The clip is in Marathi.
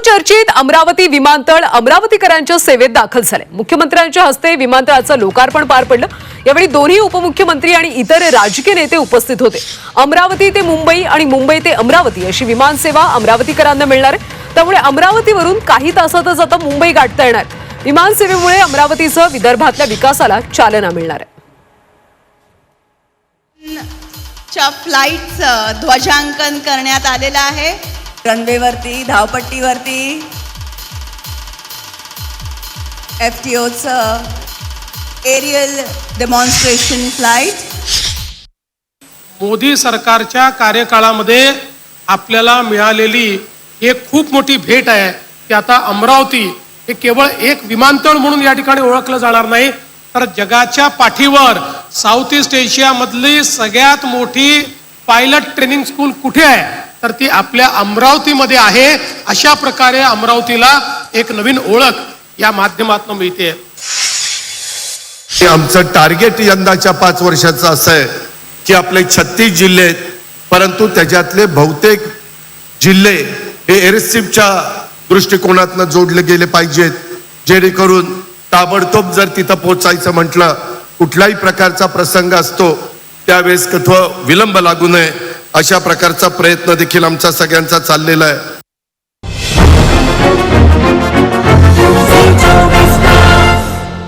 बहुचर्चित अमरावती विमानतळ अमरावतीकरांच्या सेवेत दाखल झाले. मुख्यमंत्र्यांच्या हस्ते विमानतळाचं लोकार्पण पार पडलं. यावेळी दोन्ही उपमुख्यमंत्री आणि इतर राजकीय नेते उपस्थित होते. अमरावती ते मुंबई आणि मुंबई ते अमरावती अशी विमानसेवा अमरावतीकरांना मिळणार आहे. त्यामुळे अमरावतीवरून काही तासातच आता मुंबई गाठता येणार. विमानसेवेमुळे अमरावतीसह विदर्भातल्या विकासाला चालना मिळणार आहे. च्या फ्लाईटचं ध्वजांकन करण्यात आलेलं आहे. रनवेवरती धावपट्टीवरती. एफ टी ओचं एरियल डेमॉन्स्ट्रेशन फ्लाईट मोदी सरकारच्या कार्यकाळामध्ये आपल्याला मिळालेली एक खूप मोठी भेट आहे. की आता अमरावती हे केवळ एक विमानतळ म्हणून या ठिकाणी ओळखलं जाणार नाही तर जगाच्या पाठीवर साऊथ ईस्ट एशियामधली सगळ्यात मोठी पायलट ट्रेनिंग स्कूल कुठे आहे? तर ती आपल्या अमरावतीमध्ये आहे. अशा प्रकारे अमरावतीला एक नवीन ओळख या माध्यमातून मिळते. हे आमचं टार्गेट यंदाच्या पाच वर्षाचं असं आहे की आपले छत्तीस जिल्हे आहेत. परंतु त्याच्यातले बहुतेक जिल्हे हे एअरशिपच्या दृष्टिकोनातनं जोडले गेले पाहिजेत. जेणेकरून ताबडतोब जर तिथं पोचायचं म्हटलं कुठलाही प्रकारचा प्रसंग असतो त्यावेळेस कथवा विलंब लागू नये. अशा प्रकारचा प्रयत्न देखील आमचा सगळ्यांचा चाललेला आहे.